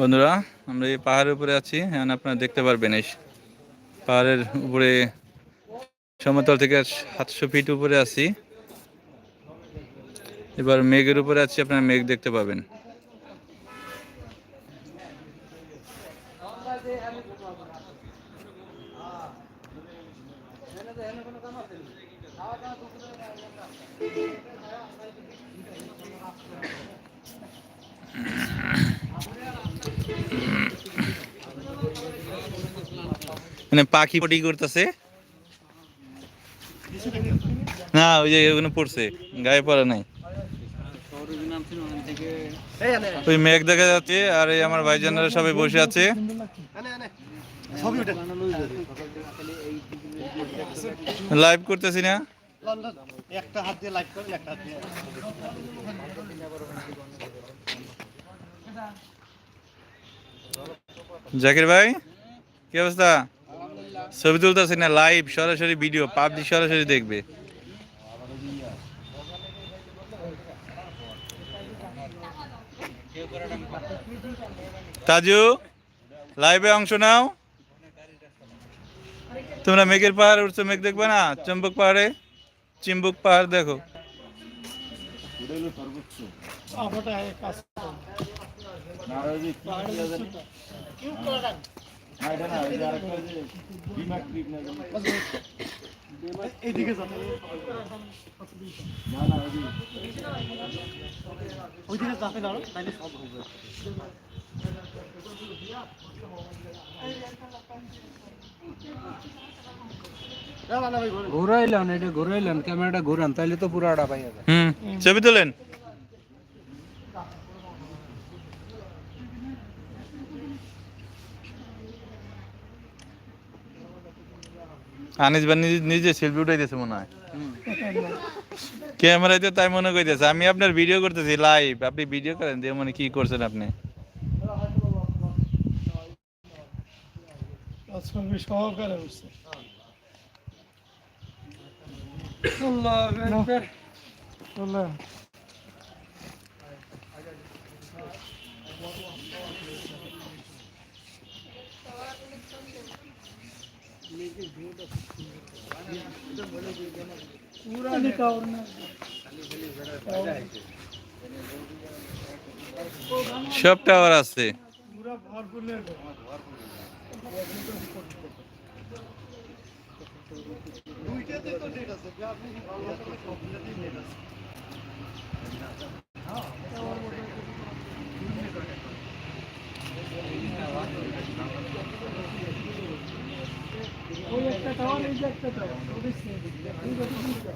বন্ধুরা, আমরা এই পাহাড়ের উপরে আছি। এখন আপনারা দেখতে পারবেন এই পাহাড়ের উপরে, সমতল থেকে সাতশো ফিট উপরে আছি। এবার মেঘের উপরে আছি, আপনারা মেঘ দেখতে পাবেন। মানে পাখি পটি করতেছে। না, ওই যে ওখানে পড়ছে, গায়ে পড়া নাই। ওই মেঘ দেখা যাচ্ছে, আর এই আমার ভাইজানরা সবাই বসে আছে। লাইভ করতেছি না। একটা হাত দিয়ে লাইক করেন একটা হাত দিয়ে জাকির ভাই, কি অবস্থা? ছবি তুলতেছি না লাইভ সরাসরি ভিডিও পাবলিক সরাসরি দেখবে। তাজু লাইভে অংশ নাও। তোমরা মেঘের পাহাড় উঠছো মেঘ দেখবে না? চম্বক পাহাড়ে? চিম্বুক পাহাড় দেখো। যাতে ওইদিকে যাতে না তাইলে সব হবে ঘুরাইলাম এটা ঘুরাইলাম ক্যামেরাটা ঘুরান তাইলে তো পুরো আড়া পাই যাবে হুম ছবি তোলেন আনিস ভাই নিজে নিজে সেলফি উঠাইতেছে মনে হয়। ক্যামেরাতে তাই মনে কইতেছে আমি আপনার ভিডিও করতেছি লাইভ আপনি ভিডিও করেন দিয়ে মানে কি করছেন আপনি। সহকারে উঠছে সব টাওয়ার আছে। দুইটাতে তো নেট আছে আপনি সবগুলোতেই নেট আছে Ocakta da var, Ocak'ta da var. O da sizin.